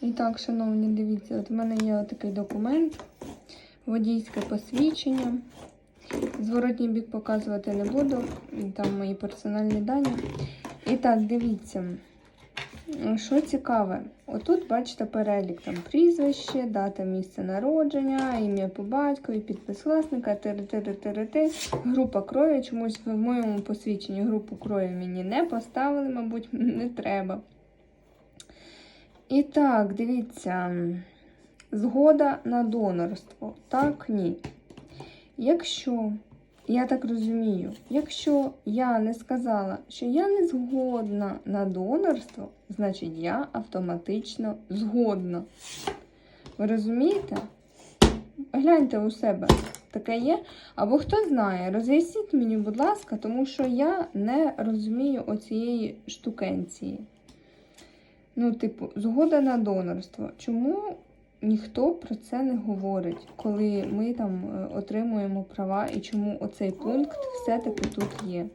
І так, шановні, дивіться, от в мене є такий документ, водійське посвідчення. Зворотній бік показувати не буду, там мої персональні дані. І так, дивіться, що цікаве, отут бачите перелік там прізвище, дата місця народження, ім'я по батькові, підпис власника, тири-тири-тири-ти, група крові. Чомусь в моєму посвідченні групу крові мені не поставили, мабуть, не треба. І так, дивіться, згода на донорство. Так, ні. Якщо, я так розумію, якщо я не сказала, що я не згодна на донорство, значить я автоматично згодна. Ви розумієте? Гляньте у себе, таке є. Або хто знає, роз'ясніть мені, будь ласка, тому що я не розумію оцієї штукенції. Ну, типу, згода на донорство. Чому ніхто про це не говорить, коли ми там е, отримуємо права і чому оцей пункт все-таки тут є?